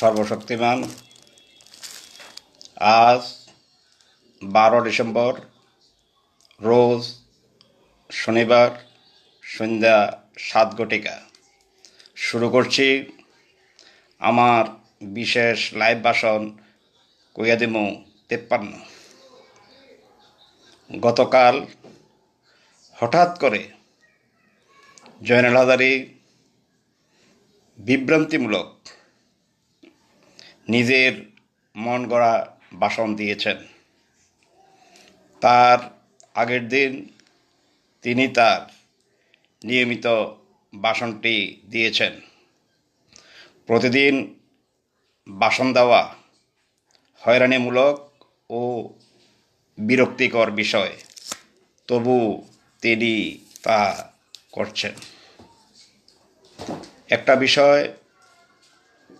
সর্বশক্তিমান। আজ বারো ডিসেম্বর, রোজ শনিবার, সন্ধ্যা সাত ঘটিকা। শুরু করছি আমার বিশেষ লাইভ ভাষণ কইয়াদিমু তেপ্পান্ন। গতকাল হঠাৎ করে জয়নাল হাজারি বিভ্রান্তিমূলক নিজের মন গড়া ভাষণ দিয়েছেন। তার আগের দিন তিনি তার নিয়মিত ভাষণটি দিয়েছেন। প্রতিদিন ভাষণ দেওয়া হয়রানিমূলক ও বিরক্তিকর বিষয়, তবু তিনি তা করছেন। একটা বিষয়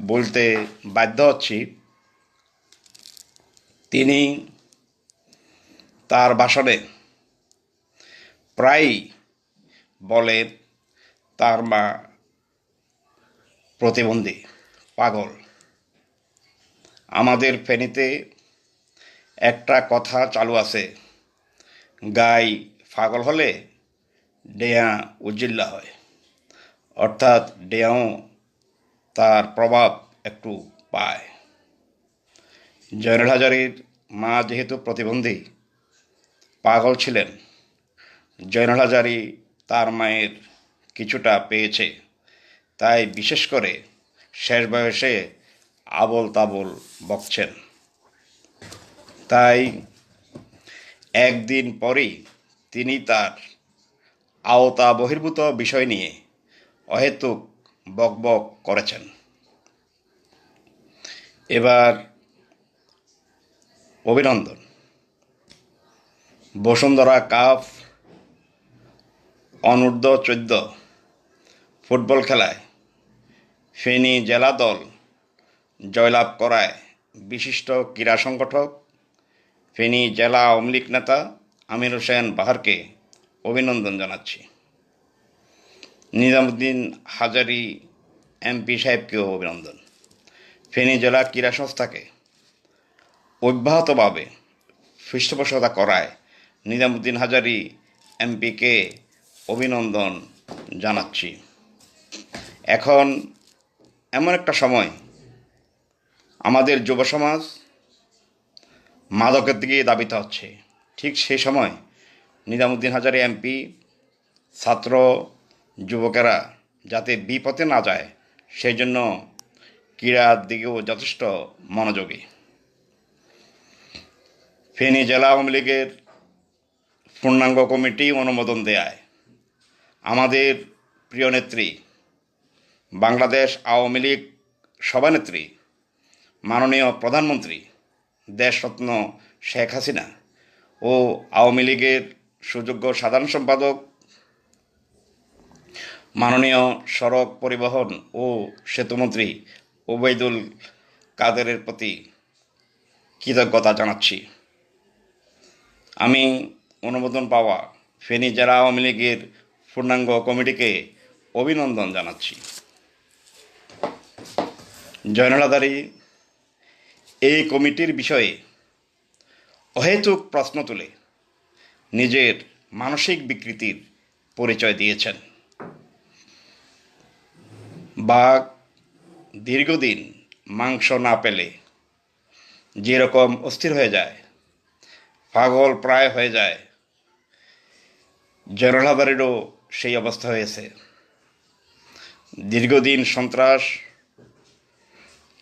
বলতে বাধ্য হচ্ছি, তিনি তার ভাষণে প্রায়ই বলেন তার মা প্রতিবন্ধী, পাগল। আমাদের ফেনীতে একটা কথা চালু আছে, গাই পাগল হলে ডেয়া উজ্জিল্লা হয়। অর্থাৎ ডেয়াও তার প্রভাব একটু পায়। জয়নুল হাজারির মা যেহেতু প্রতিবন্ধী, পাগল ছিলেন। জয়নুল হাজারি তার মায়ের কিছুটা পেয়েছে। তাই বিশেষ করে শেষ বয়সে আবল তাবল বকছেন। তাই একদিন পরেই তিনি তার আওতা বহির্ভূত বিষয় নিয়ে অহেতুক বকবক করেছেন। এবার অভিনন্দন। বসুন্ধরা কাপ অনূর্ধ্ব চোদ্দ ফুটবল খেলায় ফেনী জেলা দল জয়লাভ করায় বিশিষ্ট ক্রীড়া সংগঠক, ফেনী জেলা আওয়ামী লীগ নেতা আমির হোসেন বাহারকে অভিনন্দন জানাচ্ছি। নিজামুদ্দিন হাজারি এমপি সাহেবকেও অভিনন্দন। ফেনী জেলা ক্রীড়া সংস্থাকে অব্যাহতভাবে পৃষ্ঠপোষকতা করায় নিজামুদ্দিন হাজারি এমপিকে অভিনন্দন জানাচ্ছি। এখন এমন একটা সময় আমাদের যুব সমাজ মাদকের দিকে দাবিতে হচ্ছে। ঠিক সেই সময় নিজামুদ্দিন হাজারি এমপি, ছাত্র যুবকেরা যাতে বিপথে না যায়, সেই জন্য ক্রীড়ার দিকেও যথেষ্ট মনোযোগী। ফেনী জেলা আওয়ামী লীগের পূর্ণাঙ্গ কমিটি অনুমোদন দেয় আমাদের প্রিয় নেত্রী, বাংলাদেশ আওয়ামী লীগ সভানেত্রী, মাননীয় প্রধানমন্ত্রী দেশরত্ন শেখ হাসিনা ও আওয়ামী লীগের সুযোগ্য সাধারণ সম্পাদক মাননীয় সড়ক পরিবহন ও সেতুমন্ত্রী ওবায়দুল কাদেরের প্রতি কৃতজ্ঞতা জানাচ্ছি। আমি অনুমোদন পাওয়া ফেনী জেলা আওয়ামী লীগের পূর্ণাঙ্গ কমিটিকে অভিনন্দন জানাচ্ছি। জয়নালাদারি এই কমিটির বিষয়ে অহেতুক প্রশ্ন তুলে নিজের মানসিক বিকৃতির পরিচয় দিয়েছেন। বাঘ দীর্ঘদিন মাংস না পেলে যেরকম অস্থির হয়ে যায়, পাগল প্রায় হয়ে যায় জয়নালাদারেরও সেই অবস্থা হয়েছে। দীর্ঘদিন সন্ত্রাস,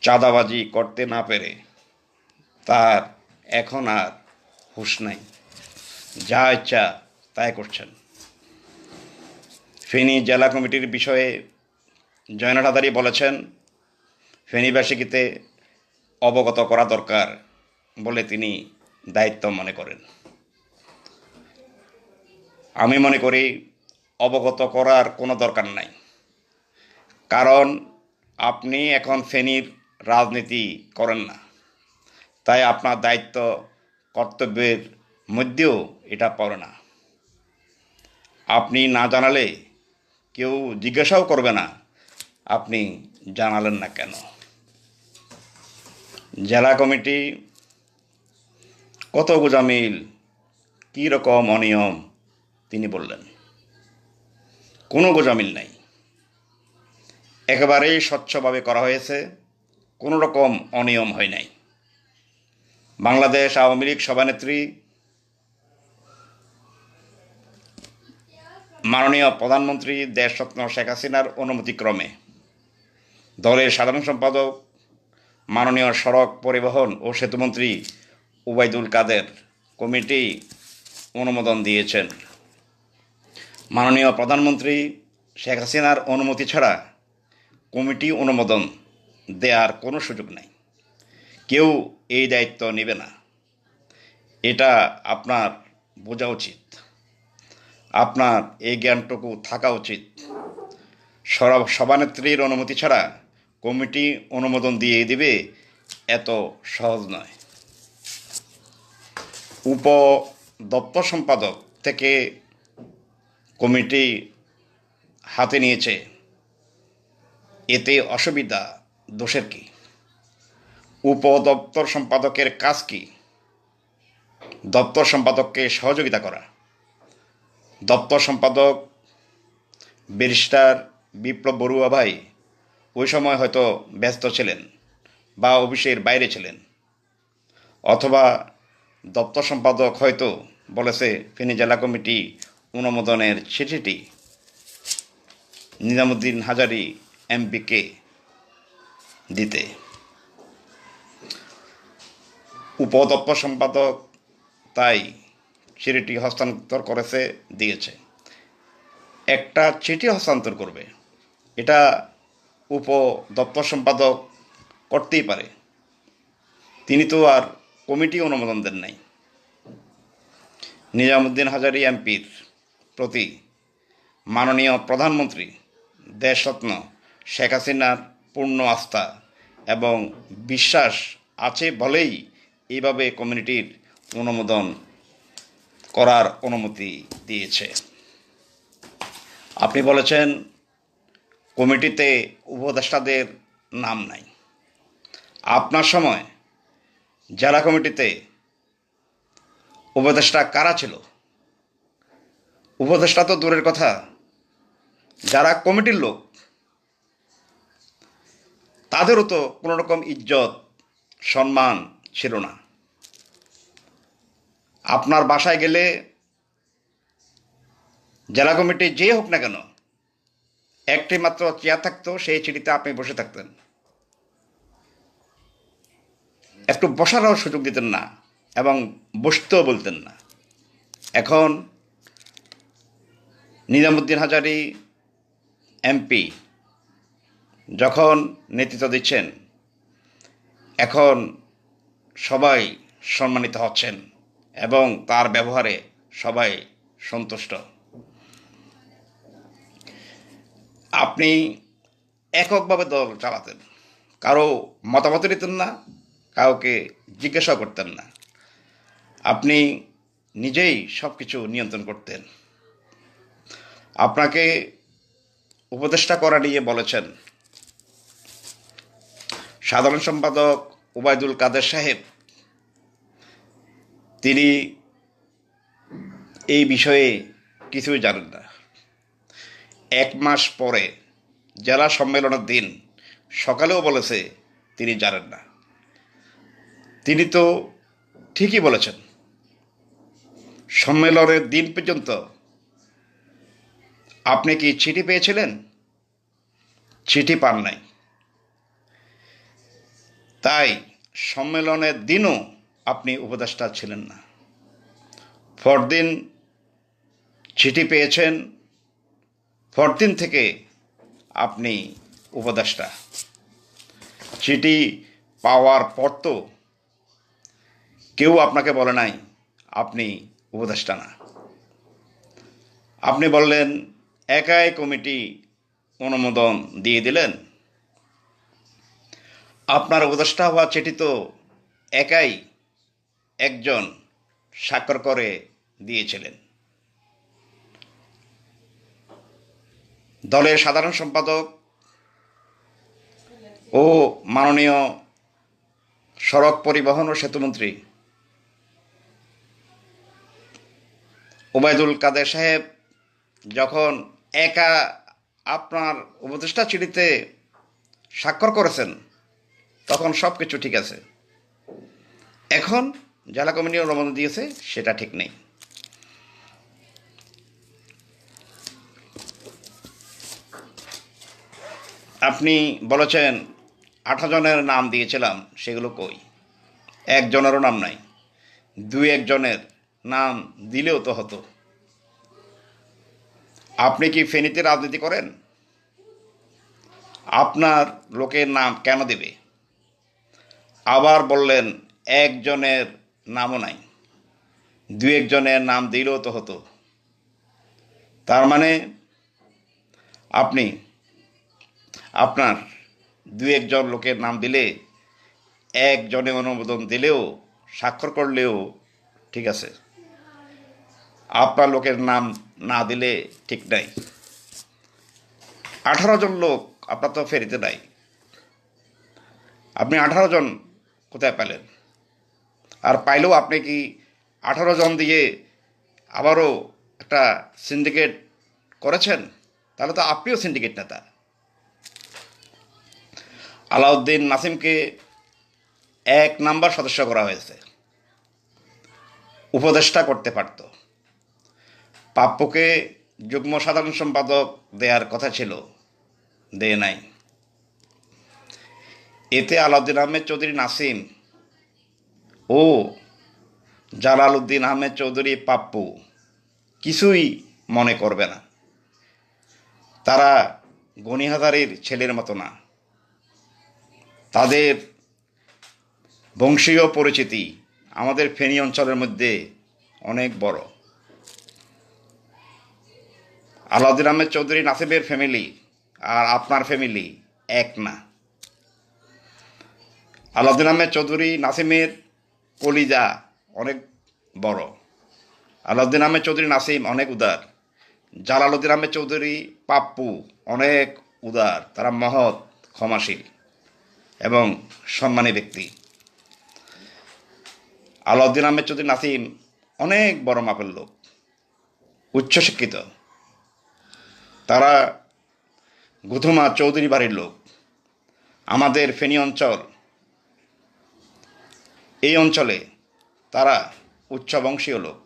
চাঁদাবাজি করতে না পেরে তার এখন আর হুঁশ নাই। যা ইচ্ছা তাই করছেন। ফেনী জেলা কমিটির বিষয়ে জয়নাল হাদারি বলেছেন ফেনীবাসীকে অবগত করা দরকার বলে তিনি দায়িত্ব মনে করেন। আমি মনে করি অবগত করার কোনো দরকার নাই। কারণ আপনি এখন ফেনীর রাজনীতি করেন না। তাই আপনার দায়িত্ব, কর্তব্যের মধ্যেও এটা পড়ে না। আপনি না জানালে কেউ জিজ্ঞাসাও করবে না আপনি জানালেন না কেন? জেলা কমিটি কত গোজামিল, কী রকম অনিয়ম, তিনি বললেন, কোনো গোজামিল নাই। একেবারেই স্বচ্ছভাবে করা হয়েছে, কোনো রকম অনিয়ম হয় নাই। বাংলাদেশ আওয়ামী লীগ সভানেত্রী মাননীয় প্রধানমন্ত্রী দেশরত্ন শেখ হাসিনার অনুমতিক্রমে দলের সাধারণ সম্পাদক, মাননীয় সড়ক পরিবহন ও সেতুমন্ত্রী উবাইদুল কাদের কমিটি অনুমোদন দিয়েছেন। মাননীয় প্রধানমন্ত্রী শেখ হাসিনার অনুমতি ছাড়া কমিটি অনুমোদন দেওয়ার কোনো সুযোগ নাই। কেউ এই দায়িত্ব নেবে না। এটা আপনার বোঝা উচিত। আপনার এই জ্ঞানটুকু থাকা উচিত। সরা- সভানেত্রীর অনুমতি ছাড়া কমিটি অনুমোদন দিয়ে দিবে, এত সহজ নয়। উপ দপ্তর সম্পাদক থেকে কমিটি হাতে নিয়েছে। এতে অসুবিধা দোষের কি? উপ দপ্তর সম্পাদকের কাজ কি? দপ্তর সম্পাদককে সহযোগিতা করা। দপ্তর সম্পাদক ব্যারিস্টার বিপ্লব বড়ুয়া ভাই ওই সময় হয়তো ব্যস্ত ছিলেন বা অফিসের বাইরে ছিলেন। অথবা দপ্তর সম্পাদক হয়তো বলেছে, ফেনী জেলা কমিটি অনুমোদনের চিঠিটি নিজামুদ্দিন হাজারি এমপিকে দিতে। উপদপ্তর সম্পাদক তাই চিঠিটি হস্তান্তর করেছে, দিয়েছে। একটা চিঠি হস্তান্তর করবে। এটা উপ দপ্তর সম্পাদক করতেই পারে। তিনি তো আর কমিটি অনুমোদন দেন নাই। নিজামুদ্দিন হাজারি এমপির প্রতি মাননীয় প্রধানমন্ত্রী দেশরত্ন শেখ হাসিনার পূর্ণ আস্থা এবং বিশ্বাস আছে বলেই এইভাবে কমিউনিটির অনুমোদন করার অনুমতি দিয়েছে। আপনি বলেছেন কমিটিতে উপদেষ্টাদের নাম নাই। আপনার সময় জেলা কমিটিতে উপদেষ্টা কারা ছিল? উপদেষ্টা তো দূরের কথা। যারা কমিটির লোক, তাদেরও তো কোনো রকম ইজ্জত, সম্মান ছিল না। আপনার বাসায় গেলে জেলা কমিটি যে হোক না কেন একটি মাত্র চেয়ার থাকতো, সেই চিঠিতে আপনি বসে থাকতেন। একটু বসারও সুযোগ দিতেন না এবং বসতেও বলতেন না। এখন নিজামুদ্দিন হাজারি, এমপি, যখন নেতৃত্ব দিচ্ছেন, এখন সবাই সম্মানিত হচ্ছেন এবং তার ব্যবহারে সবাই সন্তুষ্ট। আপনি এককভাবে দল চালাতেন। কারও মতামত নিতেন না, কাউকে জিজ্ঞাসা করতেন না। আপনি নিজেই সব কিছু নিয়ন্ত্রণ করতেন। আপনাকে উপদেষ্টা করা নিয়ে বলেছেন সাধারণ সম্পাদক ওবায়দুল কাদের সাহেব। তিনি এই বিষয়ে কিছুই জানেন না। এক মাস পরে জেলা সম্মেলনের দিন সকালেও বলেছে তিনি জানেন না। তিনি তো ঠিকই বলেছেন। সম্মেলনের দিন পর্যন্ত আপনি কি চিঠি পেয়েছিলেন? চিঠি পান নাই। তাই সম্মেলনের দিনও আপনি উপদেষ্টা ছিলেন না। পরদিন চিঠি পেয়েছেন পরদিন থেকে আপনি উপদেষ্টা। চিঠি পাওয়ার পর তো কেউ আপনাকে বলে নাই, আপনি উপদেষ্টা না। আপনি বললেন, একাই কমিটি অনুমোদন দিয়ে দিলেন। আপনার উপদেষ্টা হওয়া চিঠি তো একাই একজন স্বাক্ষর করে দিয়েছিলেন। দলের সাধারণ সম্পাদক ও মাননীয় সড়ক পরিবহন ও সেতুমন্ত্রী ওবায়দুল কাদের সাহেব যখন একা আপনার উপদেষ্টা চিঠিতে স্বাক্ষর করেছেন, তখন সব কিছু ঠিক আছে। এখন জেলা কমিটি অনুমোদন দিয়েছে, সেটা ঠিক নেই। আপনি বলেছেন আঠারো জনের নাম দিয়েছিলাম, সেগুলো কই? একজনেরও নাম নাই। দুই একজনের নাম দিলেও তো হতো। আপনি কি ফেনীতে রাজনীতি করেন? আপনার লোকের নাম কেন দেবে? আবার বললেন, একজনের নামও নাই। দু একজনের নাম দিলেও তো হতো। তার মানে আপনি আপনার দু একজন লোকের নাম দিলে, একজনে অনুমোদন দিলেও, স্বাক্ষর করলেও ঠিক আছে। আপনার লোকের নাম না দিলে ঠিক নাই। আঠারো জন লোক আপনার তো ফেরিতে নাই। আপনি আঠারো জন কোথায় পেলেন আর পাইলেও আপনি কি আঠারো জন দিয়ে আবারও একটা সিন্ডিকেট করেছেন? তাহলে তো আপনিও সিন্ডিকেট নেতা। আলাউদ্দিন নাসিমকে এক নাম্বার সদস্য করা হয়েছে। উপদেষ্টা করতে পারত। পাপ্পুকে যুগ্ম সাধারণ সম্পাদক দেওয়ার কথা ছিল দেয় নাই। এতে আলাউদ্দিন আহমেদ চৌধুরী নাসিম ও জালাল উদ্দিন আহমেদ চৌধুরী পাপ্পু কিছুই মনে করবে না। তারা গণিহাজারির ছেলের মতো না। তাদের বংশীয় পরিচিতি আমাদের ফেনী অঞ্চলের মধ্যে অনেক বড়। আলাউদ্দিন আহমেদ চৌধুরী নাসিবের ফ্যামিলি আর আপনার ফ্যামিলি এক না। আলাউদ্দিন আহমেদ চৌধুরী নাসিমের কলিজা অনেক বড়। আলাউদ্দিন আহমেদ চৌধুরী নাসিম অনেক উদার। জালালউদ্দিন আহমেদ চৌধুরী পাপ্পু অনেক উদার। তারা মহৎ, ক্ষমাশীল। এবং সম্মানী ব্যক্তি। আলাউদ্দিন আহমেদ চৌধুরী নাসিম অনেক বড় মাপের লোক, উচ্চশিক্ষিত। তারা গুধুমা চৌধুরী বাড়ির লোক, আমাদের ফেনী অঞ্চল। এই অঞ্চলে তারা উচ্চবংশীয় লোক।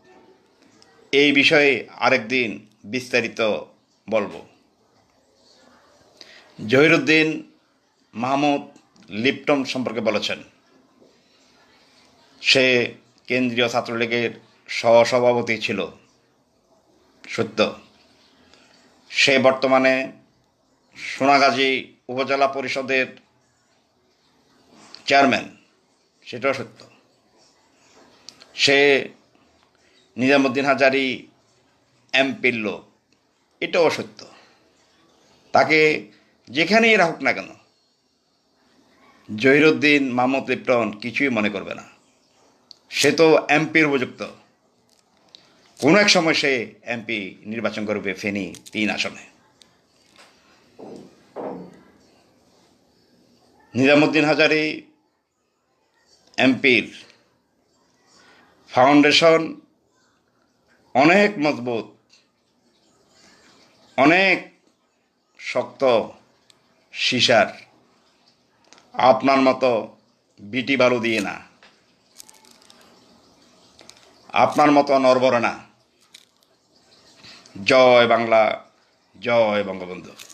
এই বিষয়ে আরেকদিন বিস্তারিত বলব। জহিরুদ্দিন মাহমুদ লিপটন সম্পর্কে বলেছেন। সে কেন্দ্রীয় ছাত্রলীগের সহসভাপতি ছিল। সত্য। সে বর্তমানে সোনাগাজী উপজেলা পরিষদের চেয়ারম্যান। সেটাও সত্য। সে নিজামুদ্দিন হাজারি এমপির লোক। এটাও সত্য। তাকে যেখানেই রাখুক না কেন জহিরুদ্দিন মাহমুদ লিপ্টন কিছুই মনে করবে না। সে তো এমপির উপযুক্ত। কোনো এক সময় সে এমপি নির্বাচন করবে ফেনী তিন আসনে। নিজামুদ্দিন হাজারি এমপির ফাউন্ডেশন অনেক মজবুত, অনেক শক্ত, সিসার। আপনার মতো বিটি বালু দিয়ে না। আপনার মতো নরবরে না। জয় বাংলা জয় বঙ্গবন্ধু।